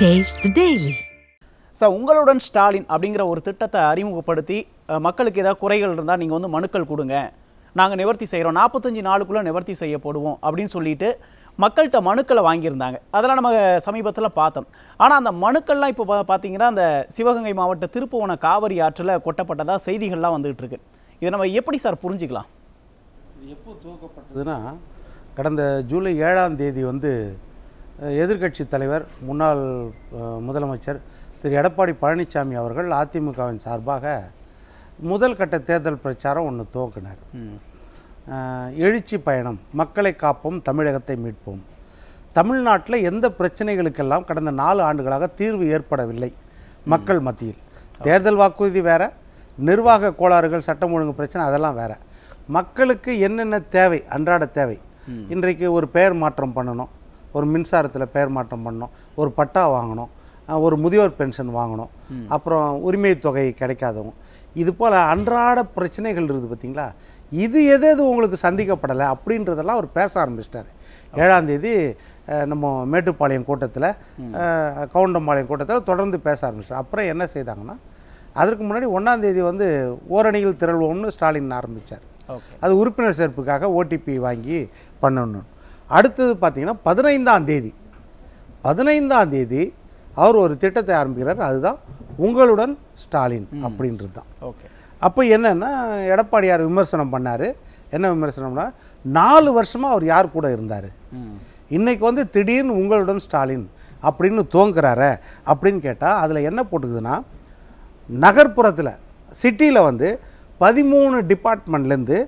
The Daily. Sir உங்களுடன் ஸ்டாலின் அப்படிங்கிற ஒரு திட்டத்தை அறிமுகப்படுத்தி மக்களுக்கு ஏதாவது குறைகள் இருந்தால் நீங்கள் வந்து மனுக்கள் கொடுங்க. நாங்கள் நிவர்த்தி செய்கிறோம் நாற்பத்தஞ்சு நாளுக்குள்ளே நிவர்த்தி செய்யப்படுவோம் அப்படின்னு சொல்லிட்டு மக்கள்கிட்ட மனுக்களை வாங்கியிருந்தாங்க. அதெல்லாம் நம்ம சமீபத்தில் பார்த்தோம். ஆனால் அந்த மனுக்கள்லாம் இப்போ பார்த்தீங்கன்னா அந்த சிவகங்கை மாவட்ட திருப்புவன காவிரி ஆற்றில் கொட்டப்பட்டதா செய்திகள்லாம் வந்துகிட்டு இருக்கு. இதை நம்ம எப்படி சார் புரிஞ்சுக்கலாம்? இது எப்போ துவக்கப்பட்டதுன்னா கடந்த ஜூலை ஏழாம் தேதி வந்து எதிர்க்கட்சி தலைவர் முன்னாள் முதலமைச்சர் திரு. எடப்பாடி பழனிசாமி அவர்கள் அதிமுகவின் சார்பாக முதல் கட்ட தேர்தல் பிரச்சாரம் ஒன்று துவக்கினார். எழுச்சி பயணம் மக்களை காப்போம் தமிழகத்தை மீட்போம். தமிழ்நாட்டில் எந்த பிரச்சனைகளுக்கெல்லாம் கடந்த நாலு ஆண்டுகளாக தீர்வு ஏற்படவில்லை மக்கள் மத்தியில். தேர்தல் வாக்குறுதி வேற நிர்வாக கோளாறுகள் சட்டம் ஒழுங்கு பிரச்சனை அதெல்லாம் வேற. மக்களுக்கு என்னென்ன தேவை அன்றாட தேவை. இன்றைக்கு ஒரு பெயர் மாற்றம் பண்ணணும். ஒரு மின்சாரத்தில் பெயர் மாற்றம் பண்ணணும் ஒரு பட்டா வாங்கணும். ஒரு முதியோர் பென்ஷன் வாங்கணும். அப்புறம் உரிமை தொகை கிடைக்காதவங்க. இது போல் அன்றாட பிரச்சனைகள் இருக்குது பார்த்தீங்களா இது எது எது உங்களுக்கு சந்திக்கப்படலை அப்படின்றதெல்லாம் அவர் பேச ஆரம்பிச்சிட்டாரு. ஏழாம் தேதி அஹ், நம்ம மேட்டுப்பாளையம் கூட்டத்தில் கவுண்டம்பாளையம் கூட்டத்தில் தொடர்ந்து பேச ஆரம்பிச்சிட்டார். அப்புறம் என்ன செய்தாங்கன்னா அதற்கு முன்னாடி ஒன்றாம் தேதி வந்து ஓரணியில் திரள்வோம்னு ஸ்டாலின் ஆரம்பித்தார் அது உறுப்பினர் சேர்ப்புக்காக ஓடிபி வாங்கி பண்ணணும். அடுத்தது பார்த்தீங்கன்னா பதினைந்தாம் தேதி. பதினைந்தாம் தேதி அவர் ஒரு திட்டத்தை ஆரம்பிக்கிறார். அதுதான் உங்களுடன் ஸ்டாலின் அப்படின்றது தான். ஓகே. அப்போ என்னன்னா எடப்பாடியார் விமர்சனம் பண்ணார். என்ன விமர்சனம்னா நாலு வருஷமாக அவர் யார் கூட இருந்தார்? ம். இன்னைக்கு வந்து திடீர்னு உங்களுடன் ஸ்டாலின் அப்படின்னு துவங்குறாரு அப்படின்னு கேட்டால் அதில் என்ன போட்டுக்குதுன்னா நகர்ப்புறத்தில் சிட்டியில் வந்து பதிமூணு டிபார்ட்மெண்ட்லேருந்து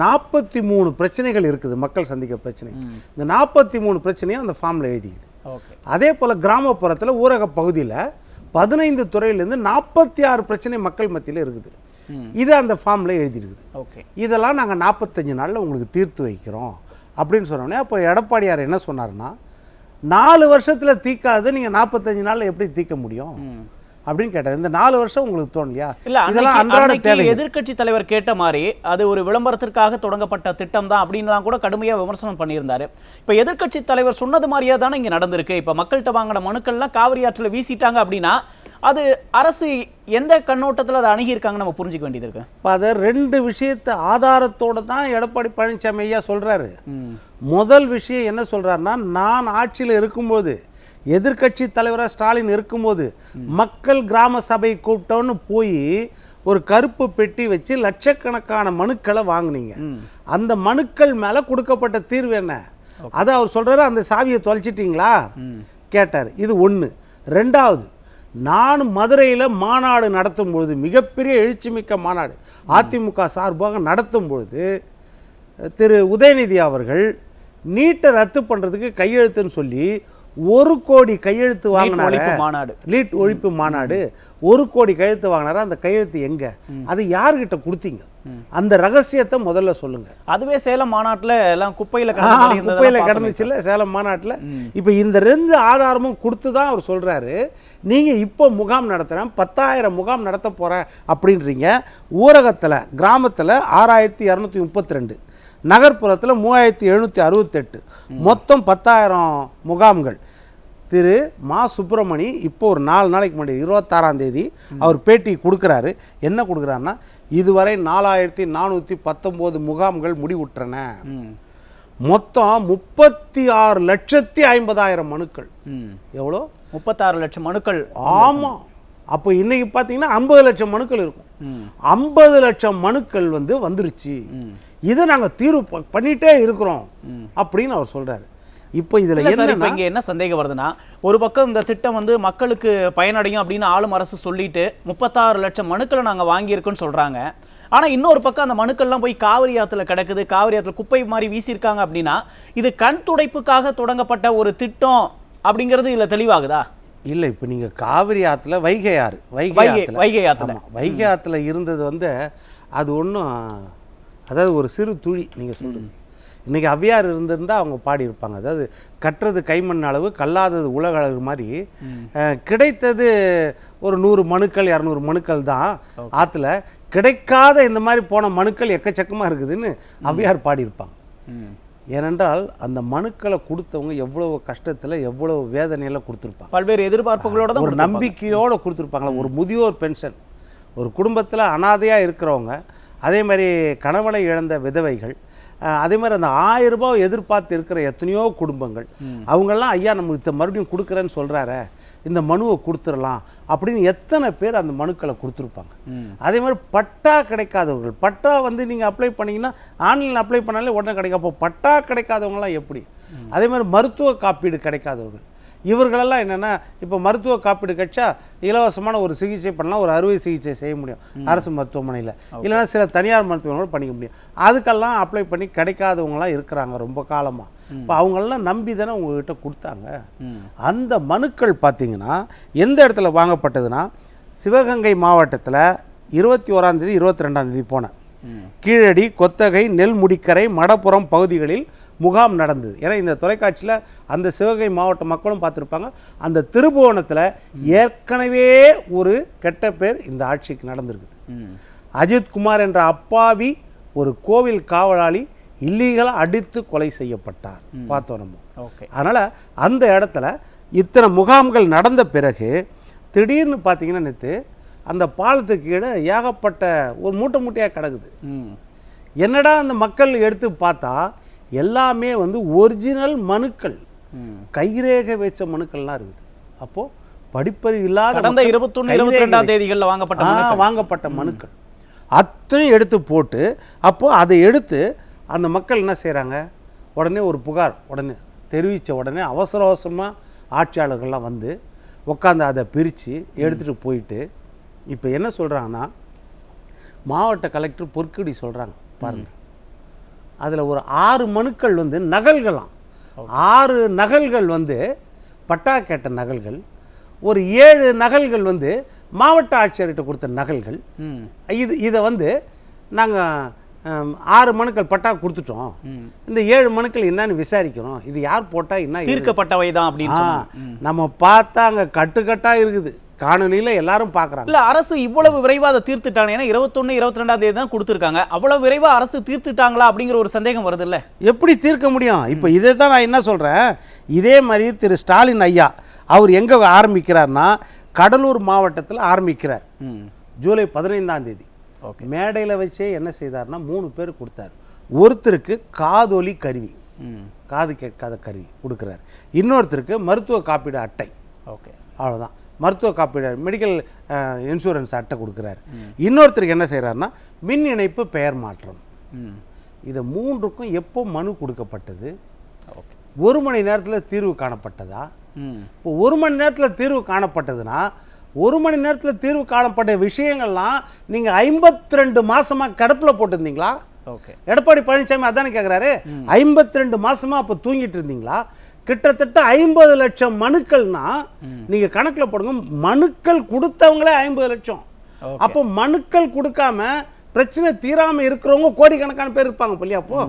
நாற்பத்தி மூணு பிரச்சனைகள் இருக்குது மக்கள் சந்திக்க பிரச்சனை. இந்த நாற்பத்தி மூணு பிரச்சனையும் அந்த ஃபார்மில் எழுதிக்குது. அதே போல் கிராமப்புறத்தில் ஊரக பகுதியில் பதினைந்து துறையிலேருந்து நாற்பத்தி ஆறு பிரச்சனை மக்கள் மத்தியில் இருக்குது. இது அந்த ஃபார்மில் எழுதியிருக்குது ஓகே. இதெல்லாம் நாங்கள் நாற்பத்தஞ்சு நாளில் உங்களுக்கு தீர்த்து வைக்கிறோம் அப்படின்னு சொன்னோடனே அப்போ எடப்பாடியார் என்ன சொன்னார்னா நாலு வருஷத்தில் தீக்காது நீங்கள் நாற்பத்தஞ்சு நாளில் எப்படி தீர்க்க முடியும்? அப்படின்னு கேட்டார் இந்த நாலு வருஷம் உங்களுக்கு தோணலையா இல்ல இதெல்லாம் அன்றாட தேவை எதிர்க்கட்சி தலைவர் கேட்ட மாதிரி அது ஒரு விளம்பரத்திற்காக தொடங்கப்பட்ட திட்டம் தான் அப்படின்லாம் கூட கடுமையா விமர்சனம் பண்ணியிருந்தாரு. இப்ப எதிர்க்கட்சி தலைவர் சொன்னது மாதிரியே தானே இங்க நடந்திருக்கு. இப்ப மக்கள்கிட்ட வாங்கின மனுக்கள்லாம் காவிரி ஆற்றுல வீசிட்டாங்க அப்படின்னா அது அரசு எந்த கண்ணோட்டத்துல அதை அணுகியிருக்காங்கன்னு நம்ம புரிஞ்சுக்க வேண்டியது இருக்கு. இப்போ அதை ரெண்டு விஷயத்தை ஆதாரத்தோட தான் எடப்பாடி பழனிசாமி ஐயா சொல்கிறாரு முதல் விஷயம் என்ன சொல்றாருன்னா நான் ஆட்சியில் இருக்கும்போது எதிர்க்கட்சி தலைவராக ஸ்டாலின் இருக்கும்போது மக்கள் கிராம சபை கூட்டம்னு போய் ஒரு கருப்பு பெட்டி வச்சு லட்சக்கணக்கான மனுக்களை வாங்குனீங்க. அந்த மனுக்கள் மேலே கொடுக்கப்பட்ட தீர்வு என்ன? அதை அவர் சொல்றாரு அந்த சாவியை தொலைச்சிட்டிங்களா? கேட்டார். இது ஒன்று ரெண்டாவது நான் மதுரையில் மாநாடு நடத்தும் பொழுது மிகப்பெரிய எழுச்சிமிக்க மாநாடு அதிமுக சார்பாக நடத்தும் பொழுது திரு. உதயநிதி அவர்கள் நீட்டை ரத்து பண்ணுறதுக்கு கையெழுத்துன்னு சொல்லி ஒரு கோடி கையெழுத்து வாங்கினாரு மாநாடு. லீட் ஒழிப்பு மாநாடு. ஒரு கோடி கையெழுத்து வாங்கினாரு அந்த கையெழுத்து எங்க? அது யார்கிட்ட கொடுத்தீங்க? அந்த ரகசியத்தை முதல்ல சொல்லுங்க. அதுவே சேலம் மாநாட்டுல எல்லாம் குப்பையில குப்பையில பார்த்தோமே கிடந்துச்சுல்ல சேலம் மாநாட்டில். இப்போ இந்த ரெண்டு ஆதாரமும் கொடுத்து தான் அவர் சொல்றாரு. நீங்க இப்போ முகாம் நடத்துறேன் பத்தாயிரம் முகாம் நடத்த போறேன் அப்படின்றீங்க. ஊரகத்துல கிராமத்துல ஆறாயிரத்தி இரநூத்தி முப்பத்தி ரெண்டு. நகர்ப்புறத்தில் மூவாயிரத்தி எழுநூற்றி அறுபத்தெட்டு. மொத்தம் பத்தாயிரம் முகாம்கள். திரு மா சுப்பிரமணி இப்போ ஒரு நாலு நாளைக்கு முன்னாடி இருபத்தாறாம் தேதி அவர் பேட்டி கொடுக்குறாரு. என்ன கொடுக்குறாருன்னா இதுவரை நாலாயிரத்தி நானூற்றி பத்தொம்போது முகாம்கள் முடிவுற்றன. மொத்தம் முப்பத்தி ஆறு லட்சத்தி ஐம்பதாயிரம் மனுக்கள். எவ்வளோ? முப்பத்தாறு லட்சம் மனுக்கள். ஆமாம் அப்போ இன்னைக்கு பார்த்தீங்கன்னா ஐம்பது லட்சம் மனுக்கள் இருக்கும். ஐம்பது லட்சம் மனுக்கள் வந்து வந்துருச்சு. இதை நாங்கள் தீர்வு ப- பண்ணிட்டே இருக்கிறோம். அப்படின்னு அவர் சொல்றாரு. இப்போ இதில் சார் இப்போ என்ன இங்க என்ன சந்தேகம் வருதுன்னா ஒரு பக்கம் இந்த திட்டம் வந்து மக்களுக்கு பயனடையும் அப்படின்னு ஆளும் அரசு சொல்லிட்டு முப்பத்தாறு லட்சம் மனுக்களை நாங்க வாங்கியிருக்கோம்னு சொல்றாங்க. ஆனா இன்னொரு பக்கம் அந்த மனுக்கள்லாம் போய் காவிரி ஆத்துல கிடக்குது காவிரி ஆத்துல குப்பை மாதிரி வீசியிருக்காங்க அப்படின்னா இது கண் துடைப்புக்காக தொடங்கப்பட்ட ஒரு திட்டம் அப்படிங்கிறது இதுல தெளிவாகுதா? இல்லை இப்போ நீங்கள் காவிரி ஆற்றுல வைகை ஆறு வைகை வைகை- ஆற்றுல வைகை ஆற்றுல இருந்தது வந்து அது ஒன்றும் அதாவது ஒரு சிறு துளி நீங்கள் சொல்றது. இன்னைக்கு அவ்வியார் இருந்திருந்தா அவங்க பாடியிருப்பாங்க. அதாவது கற்றது கைமண் அளவு கல்லாதது உலக அழகு மாதிரி கிடைத்தது ஒரு நூறு மனுக்கள் இரநூறு மனுக்கள் தான். ஆற்றுல கிடைக்காத இந்த மாதிரி போன மனுக்கள் எக்கச்சக்கமாக இருக்குதுன்னு அவ்வியார் பாடியிருப்பாங்க. ஏனென்றால் அந்த மனுக்களை கொடுத்தவங்க எவ்வளவு கஷ்டத்தில் எவ்வளவு வேதனையில் கொடுத்துருப்பாங்க. பல்வேறு எதிர்பார்ப்புகளோட தான் ஒரு. நம்பிக்கையோடு கொடுத்துருப்பாங்களா ஒரு முதியோர் பென்ஷன். ஒரு குடும்பத்தில் அனாதையாக இருக்கிறவங்க அதே மாதிரி கணவனை இழந்த விதவைகள் அதே மாதிரி அந்த ஆயிரம் ரூபாய் எதிர்பார்த்து இருக்கிற எத்தனையோ குடும்பங்கள் அவங்கெல்லாம் ஐயா நம்ம இதை மறுபடியும் கொடுக்குறேன்னு சொல்கிறாரே இந்த மனுவை கொடுத்துடலாம் அப்படின்னு எத்தனை பேர் அந்த மனுக்களை கொடுத்துருப்பாங்க. அதே மாதிரி பட்டா கிடைக்காதவர்கள் பட்டா வந்து நீங்கள் அப்ளை பண்ணீங்கன்னா ஆன்லைன் அப்ளை பண்ணாலே உடனே கிடைக்கும். அப்போ பட்டா கிடைக்காதவங்களாம் எப்படி? அதே மாதிரி மருத்துவ காப்பீடு கிடைக்காதவர்கள் இவர்களெல்லாம் என்னென்னா இப்போ மருத்துவ காப்பீடு கிடைச்சா இலவசமான ஒரு சிகிச்சை பண்ணலாம் ஒரு அறுவை சிகிச்சை செய்ய முடியும் அரசு மருத்துவமனையில். இல்லைன்னா சில தனியார் மருத்துவமனைகள் பண்ணிக்க முடியும். அதுக்கெல்லாம் அப்ளை பண்ணி கிடைக்காதவங்களாம் இருக்கிறாங்க ரொம்ப காலமாக இப்போ அவங்களெல்லாம் நம்பி தானே உங்ககிட்ட கொடுத்தாங்க. அந்த மனுக்கள் பார்த்தீங்கன்னா எந்த இடத்துல வாங்கப்பட்டதுன்னா சிவகங்கை மாவட்டத்தில் இருபத்தி ஓராந்தேதி இருபத்தி ரெண்டாந்தேதி போனேன். கீழடி கொத்தகை நெல்முடிக்கரை மடப்புறம் பகுதிகளில் முகாம் நடந்தது. ஏன்னா இந்த தொலைக்காட்சியில் அந்த சிவகங்கை மாவட்ட மக்களும் பார்த்துருப்பாங்க. அந்த திருபுவனத்தில் ஏற்கனவே ஒரு கெட்ட பேர் இந்த ஆட்சிக்கு நடந்திருக்குது. ம். அஜித் குமார் என்ற அப்பாவி ஒரு கோவில் காவலாளி இல்லீகலாக அடித்து கொலை செய்யப்பட்டார். பார்த்தோம் நம்ம. ஓகே. அதனால் அந்த இடத்துல இத்தனை முகாம்கள் நடந்த பிறகு திடீர்னு பார்த்தீங்கன்னா நேற்று அந்த பாலத்துக்கு கீழே ஏகப்பட்ட ஒரு மூட்டை மூட்டையாக கிடக்குது. என்னடா அந்த மக்கள் எடுத்து பார்த்தா எல்லாமே வந்து ஒரிஜினல் மனுக்கள். கைரேகை வச்ச மனுக்கள்லாம் இருக்குது. அப்போது படிப்பறிவு இல்லாத கடந்த இருபத்தொன்னு இருபத்தி ரெண்டாம் தேதிகளில் வாங்கப்பட்ட. வாங்கப்பட்ட மனுக்கள். அத்தனையும் எடுத்து போட்டு அப்போ அதை எடுத்து அந்த மக்கள் என்ன செய்கிறாங்க உடனே ஒரு புகார் உடனே தெரிவித்த உடனே அவசர அவசரமாக ஆட்சியாளர்கள்லாம் வந்து உட்காந்து அதை பிரித்து எடுத்துகிட்டு போயிட்டு இப்போ என்ன சொல்கிறாங்கன்னா மாவட்ட கலெக்டர் பொற்கடி சொல்கிறாங்க பாருங்கள் அதில் ஒரு ஆறு மனுக்கள் வந்து நகல்களாம். ஆறு நகல்கள் வந்து பட்டா கேட்ட நகல்கள் ஒரு ஏழு நகல்கள் வந்து மாவட்ட ஆட்சியர்கிட்ட கொடுத்த நகல்கள். இது இதை வந்து நாங்கள் ஆறு மனுக்கள் பட்டா கொடுத்துட்டோம். இந்த ஏழு மனுக்கள் என்னன்னு விசாரிக்கிறோம். இது யார் போட்டால் என்ன? தீர்க்கப்பட்டவை தான் அப்படின்னு நம்ம பார்த்தா அங்கே கட்டுக்கட்டாக இருக்குது. காணொலியில் எல்லாரும் பார்க்குறாங்க இல்ல அரசு இவ்வளவு விரைவா அதை தீர்த்துட்டாங்க. ஏன்னா இருபத்தொன்னு இருபத்தி ரெண்டாம் தேதி தான் கொடுத்துருக்காங்க. அவ்வளவு விரைவா அரசு தீர்த்துட்டாங்களா அப்படிங்கிற ஒரு சந்தேகம் வருது இல்ல? எப்படி தீர்க்க முடியும்? இப்போ இதை தான் நான் என்ன சொல்கிறேன் இதே மாதிரி திரு ஸ்டாலின் ஐயா அவர் எங்கே ஆரம்பிக்கிறார்னா கடலூர் மாவட்டத்தில் ஆரம்பிக்கிறார். ம். ஜூலை பதினைந்தாம் தேதி. ஓகே. மேடையில் வச்சே என்ன செய்தார்னா மூணு பேர் கொடுத்தார். ஒருத்தருக்கு காதொலி கருவி. ம். காது கேட்காத கருவி கொடுக்குறாரு. இன்னொருத்தருக்கு மருத்துவ காப்பீடு அட்டை. ஓகே. அவ்வளோதான் மருத்துவ காப்பீடு மெடிக்கல் இன்சூரன்ஸ் அட்டை கொடுக்குறாரு. இன்னொருத்தருக்கு என்ன செய்கிறாருன்னா மின் இணைப்பு பெயர் மாற்றம். இதை மூன்றுக்கும் எப்போ மனு கொடுக்கப்பட்டது? ஓகே. ஒரு மணி நேரத்தில் தீர்வு காணப்பட்டதா. இப்போ ஒரு மணி நேரத்தில் தீர்வு காணப்பட்டதுன்னா ஒரு மணி நேரத்தில் தீர்வு காணப்பட்ட விஷயங்கள்லாம் நீங்கள் ஐம்பத்தி ரெண்டு மாதமாக கிடப்பில் போட்டிருந்தீங்களா? ஓகே. எடப்பாடி பழனிசாமி அதானே கேட்குறாரு ஐம்பத்தி ரெண்டு மாசமா அப்போ தூங்கிட்டு இருந்தீங்களா? கிட்டத்தட்ட ஐம்பது லட்சம் மனுக்கள்னா நீங்க கணக்குல போடுங்க மனுக்கள் கொடுத்தவங்களே ஐம்பது லட்சம். அப்போ மனுக்கள் கொடுக்காம பிரச்சனை தீராம இருக்கிறவங்க கோடிக்கணக்கான பேர் இருப்பாங்க இல்லையா அப்போ.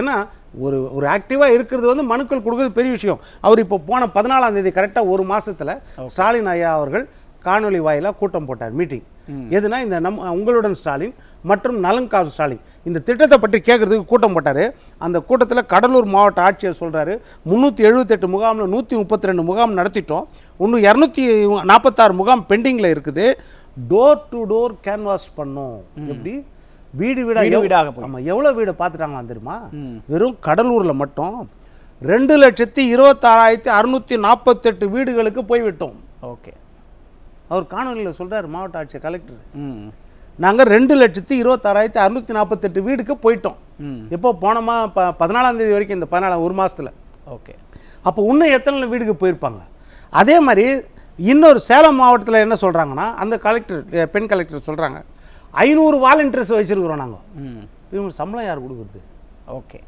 ஏன்னா ஒரு ஒரு ஆக்டிவாக இருக்கிறது வந்து மனுக்கள் கொடுக்கறது பெரிய விஷயம். அவர் இப்போ போன பதினாலாம் தேதி கரெக்டாக ஒரு மாசத்துல ஸ்டாலின் ஐயா அவர்கள் காணொளி வாயிலாக கூட்டம் போட்டார் மீட்டிங் எதுனா இந்த நம் உங்களுடன் ஸ்டாலின் மற்றும் நலன்கார் ஸ்டாலின். இந்த திட்டத்தை பற்றி கேட்கறதுக்கு கூட்டம் போட்டார். அந்த கூட்டத்தில் கடலூர் மாவட்ட ஆட்சியர் சொல்கிறாரு முந்நூற்றி எழுபத்தெட்டு முகாமில் நூற்றி முப்பத்தி ரெண்டு முகாம் நடத்திட்டோம். இன்னும் இரநூத்தி நாற்பத்தாறு முகாம் பெண்டிங்கில் இருக்குது. டோர் டு டோர் கேன்வாஸ் பண்ணோம். எப்படி? வீடு வீடாக போய். ஆமா எவ்வளோ வீடு பார்த்துட்டாங்களாம் தெரியுமா? வெறும் கடலூரில் மட்டும் ரெண்டு லட்சத்தி இருபத்தாறாயிரத்தி அறுநூற்றி நாற்பத்தெட்டு வீடுகளுக்கு போய்விட்டோம். ஓகே. அவர் காணொலியில் சொல்றாரு மாவட்ட ஆட்சியர் கலெக்டர். நாங்கள் ரெண்டு லட்சத்தி இருபத்தாறாயிரத்தி அறுநூற்றி நாற்பத்தெட்டு வீடுக்கு போயிட்டோம். எப்போ போனோமா ப பதினாலாம் தேதி வரைக்கும் இந்த பதினாலாம் ஒரு மாசத்துல. ஓகே. அப்போ இன்னும் எத்தனை வீடுக்கு போயிருப்பாங்க? அதே மாதிரி இன்னொரு சேலம் மாவட்டத்தில் என்ன சொல்கிறாங்கன்னா அந்த கலெக்டர் பெண் கலெக்டர் சொல்கிறாங்க ஐநூறு வாலண்டியர்ஸ் வச்சுருக்குறோம் நாங்கள் இவங்க சம்பளம் யார் கொடுக்குறது? ஓகே.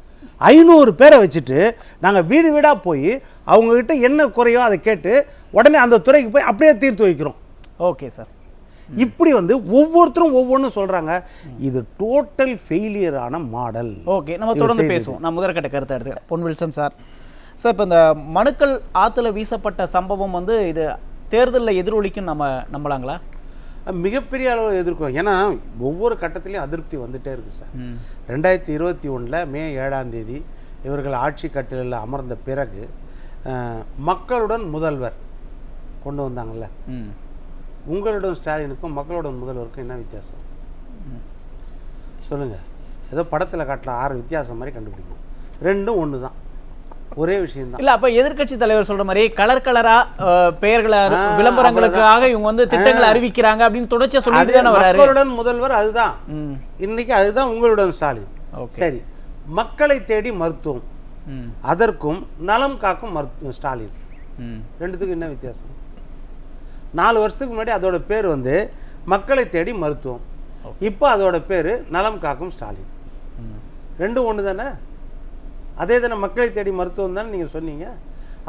ஐநூறு பேரை வச்சுட்டு நாங்கள் வீடு வீடாக போய் அவங்கக்கிட்ட என்ன குறையோ அதை கேட்டு உடனே அந்த துறைக்கு போய் அப்படியே தீர்த்து வைக்கிறோம். Okay sir. இப்படி வந்து ஒவ்வொருத்தரும் ஒவ்வொன்றும் சொல்கிறாங்க இது டோட்டல் ஃபெயிலியரான மாடல் ஓகே நம்ம தொடர்ந்து பேசுவோம். நான் முதற்கட்ட கருத்தை எடுத்துக்கிறேன். பொன் வில்சன் சார். சார் இப்போ இந்த மனுக்கள் ஆற்றுல வீசப்பட்ட சம்பவம் வந்து இது தேர்தலில் எதிரொலிக்கும் நம்ம நம்பலாங்களா? மிகப்பெரிய அளவு எதிர்க்கும். ஏன்னா ஒவ்வொரு கட்டத்திலையும் அதிருப்தி வந்துட்டே இருக்குது சார். ரெண்டாயிரத்தி இருபத்தி ஒன்றில் மே ஏழாம் தேதி இவர்கள் ஆட்சி கட்டிலில் அமர்ந்த பிறகு மக்களுடன் முதல்வர் கொண்டு வந்தாங்கல்ல. ம். உங்களுடன் ஸ்டாலினுக்கும் மக்களுடன் முதல்வருக்கும் என்ன வித்தியாசம்? சொல்லுங்கள் ஏதோ படத்தில் காட்டுற ஆறு வித்தியாசம் மாதிரி கண்டுபிடிக்கும் ரெண்டும் ஒன்று தான் ஒரே விஷயம்தான் இல்ல அப்ப எதிர்க்கட்சி தலைவர் சொல்ற மாதிரி கலர் கலரா அஹ், பெயர்களை விளம்பரங்களுக்காக இவங்க வந்து திட்டங்களை அறிவிக்கிறாங்க அப்படின்னு தொடர்ச்சியா சொல்லிட்டு தானே வராரு. மக்களுடன் முதல்வர் அதுதான். இன்னைக்கு அதுதான் உங்களுடன் ஸ்டாலின். சரி. மக்களை தேடி மருத்துவம். அதற்கும் நலம் காக்கும் மருத்துவ ஸ்டாலின். ரெண்டுத்துக்கும் என்ன வித்தியாசம்? நாலு வருஷத்துக்கு முன்னாடி அதோட பேர் வந்து மக்களை தேடி மருத்துவம். இப்போ அதோட பேர் நலம் காக்கும் ஸ்டாலின். ரெண்டும் ஒன்று தானே? அதே தானே மக்களை தேடி மருத்துவம் தானே நீங்கள் சொன்னீங்க?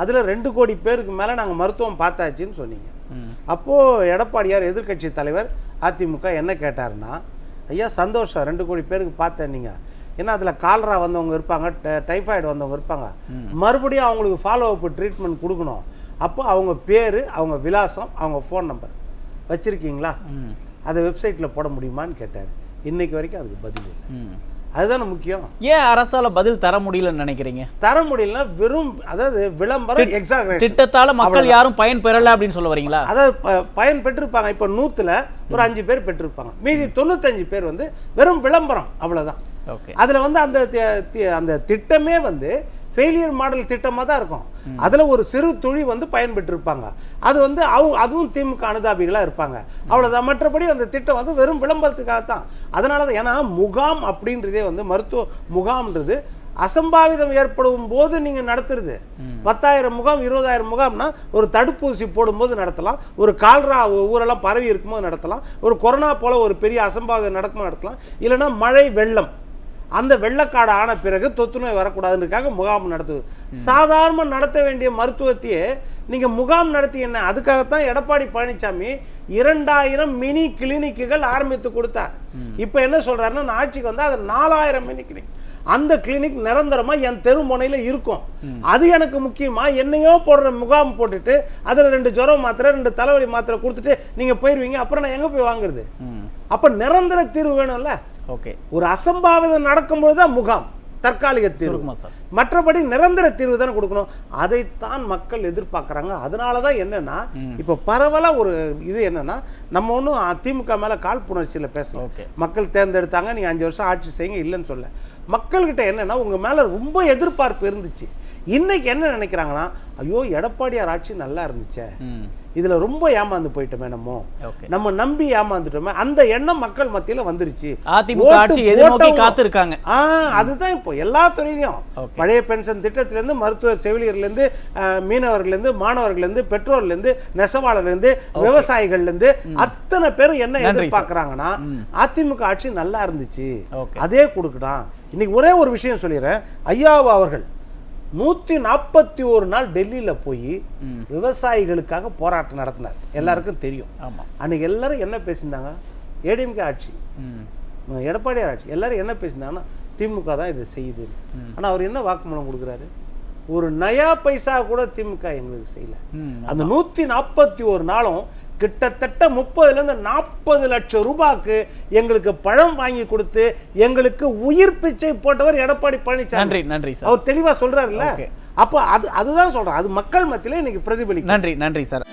அதில் ரெண்டு கோடி பேருக்கு மேலே நாங்கள் மருத்துவம் பார்த்தாச்சுன்னு சொன்னீங்க. அப்போது எடப்பாடியார் எதிர்க்கட்சி தலைவர் அதிமுக என்ன கேட்டாருன்னா ஐயா சந்தோஷம். ரெண்டு கோடி பேருக்கு பார்த்தேன் நீங்கள் ஏன்னா அதில் கால்ரா வந்தவங்க இருப்பாங்க டைஃபாய்டு வந்தவங்க இருப்பாங்க. மறுபடியும் அவங்களுக்கு ஃபாலோ அப் ட்ரீட்மெண்ட் கொடுக்கணும். அப்போ அவங்க பேர் அவங்க விலாசம் அவங்க ஃபோன் நம்பர் வச்சுருக்கீங்களா. அதை வெப்சைட்டில் போட முடியுமான்னு கேட்டார். இன்னைக்கு வரைக்கும் அதுக்கு பதில் இல்லை. அதுதானே முக்கியம்? ஏன் அரசால பதில் தர முடியலன்னு நினைக்கிறீங்க? தர முடியலன்னா வெறும் அதாவது விளம்பரம் எக்ஸாக்ட் திட்டத்தால மக்கள் யாரும் பயன் பெறல அப்படின்னு சொல்ல வரீங்களா? அதாவது பயன் பெற்றிருப்பாங்க. இப்போ நூற்றுல ஒரு அஞ்சு பேர் பெற்றிருப்பாங்க. மீதி தொண்ணூத்தஞ்சு பேர் வந்து வெறும் விளம்பரம். அவ்வளவுதான். ஓகே. அதில் வந்து அந்த அந்த திட்டமே வந்து ஃபெயிலியர் மாடல் திட்டமாக தான் இருக்கும். அதில் ஒரு சிறு துளி வந்து பயன்பெற்றிருப்பாங்க. அது வந்து அவ அதுவும் திமுக அனுதாபிகளாக இருப்பாங்க. அவ்வளோதான் மற்றபடி அந்த திட்டம் வந்து வெறும் விளம்பரத்துக்காக தான் அதனால தான் ஏன்னா முகாம் அப்படின்றதே வந்து மருத்துவ முகாம்ன்றது அசம்பாவிதம் ஏற்படும் போது நீங்கள் நடத்துறது. பத்தாயிரம் முகாம் இருபதாயிரம் முகாம்னா ஒரு தடுப்பூசி போடும்போது நடத்தலாம். ஒரு கால்ரா ஊரெல்லாம் பரவி இருக்கும்போது நடத்தலாம். ஒரு கொரோனா போல ஒரு பெரிய அசம்பாவிதம் நடக்கும்போது நடத்தலாம். இல்லைன்னா மழை வெள்ளம். அந்த வெள்ளக்காடு ஆன பிறகு தொத்து நோய் வரக்கூடாதுன்றதுக்காக முகாம் நடத்துவது சாதாரணமாக நடத்த வேண்டிய மருத்துவத்தையே நீங்க முகாம் நடத்தி என்ன? அதுக்காகத்தான் எடப்பாடி பழனிசாமி இரண்டாயிரம் மினி கிளினிக்குகள் ஆரம்பித்து கொடுத்தார். இப்போ என்ன சொல்கிறாருன்னா நான் ஆட்சிக்கு வந்தா அது நாலாயிரம் மினி கிளினிக். அந்த கிளினிக் நிரந்தரமா என் தெரு முனையில இருக்கும். அது எனக்கு முக்கியமா. என்னையோ போடுற முகாம் போட்டுட்டு அதுல ரெண்டு ஜுரம் மாத்திரை ரெண்டு தலைவலி மாத்திரை கொடுத்துட்டு நீங்க போயிருவீங்க. அப்புறம் நான் எங்க போய் வாங்குறது? அப்ப நிரந்தர தீர்வு வேணும்ல? ஓகே. ஒரு அசம்பாவிதம் நடக்கும்போது தான் முகாம் தற்காலிக தீர்வு. சார். மற்றபடி நிரந்தர தீர்வு தானே கொடுக்கணும். அதைத்தான் மக்கள் எதிர்பார்க்கறாங்க. அதனால தான் என்னன்னா இப்போ பரவலா ஒரு இது என்னன்னா நம்ம ஒன்றும் திமுக மேல காழ்ப்புணர்ச்சியில பேசலாம் ஓகே. மக்கள் தேர்ந்தெடுத்தாங்க நீங்க அஞ்சு வருஷம் ஆட்சி செய்யுங்க இல்லைன்னு சொல்ல மக்கள்கிட்ட என்னன்னா உங்க மேல ரொம்ப எதிர்பார்ப்பு இருந்துச்சு. இன்னைக்கு என்ன நினைக்கிறாங்கன்னா ஐயோ எடப்பாடியார் ஆட்சி நல்லா இருந்துச்சே. இதுல ரொம்ப ஏமாந்து போயிட்டோமே நம்ம. நம்ம நம்பி ஏமாந்துட்டோமே அந்த எண்ணம் மக்கள் மத்தியில வந்துருச்சு. அதிமுக ஆட்சி எதிர்நோக்கி காத்திருக்காங்க. ஆ அதுதான் இப்போ எல்லா துறையிலையும். பழைய பென்ஷன் திட்டத்திலேருந்து மருத்துவ செவிலியர்லேருந்து மீனவர்கள்லேருந்து மாணவர்கள்லேருந்து பெற்றோர்லேருந்து நெசவாளர்லேருந்து விவசாயிகள்லேருந்து அத்தனை பேரும் என்ன. எதிர்பார்க்கறாங்கன்னா அதிமுக ஆட்சி நல்லா இருந்துச்சு. அதே கொடுக்கணும் இன்னைக்கு ஒரே ஒரு விஷயம் சொல்லிடுறேன். ஐயாவு அவர்கள் நூத்தி நாற்பத்தி ஒரு நாள் டெல்லியில போய். விவசாயிகளுக்காக போராட்டம் நடத்தினார். எல்லாருக்கும் தெரியும். ஆமா. அன்னைக்கு எல்லாரும் என்ன பேசியிருந்தாங்க? ஏடிஎம்கே ஆட்சி. எடப்பாடியார் ஆட்சி. எல்லாரும் என்ன பேசினாங்கன்னா திமுக தான் இதை செய்யுது. ஆனா அவர் என்ன வாக்குமூலம் கொடுக்குறாரு? ஒரு நயா பைசா கூட திமுக எங்களுக்கு செய்யல. அந்த நூத்தி நாற்பத்தி ஒரு நாளும் கிட்டத்தட்ட முப்பதுல இருந்து நாற்பது லட்சம் ரூபாய்க்கு எங்களுக்கு பழம் வாங்கி கொடுத்து எங்களுக்கு உயிர் பிச்சை போட்டவர் எடப்பாடி பழனிசாமி. நன்றி நன்றி சார். அவர் தெளிவா சொல்றாருல்ல? Okay. அப்போ அது அதுதான் சொல்றேன். அது மக்கள் மத்தியில இன்னைக்கு பிரதிபலிக்கும். நன்றி நன்றி சார்.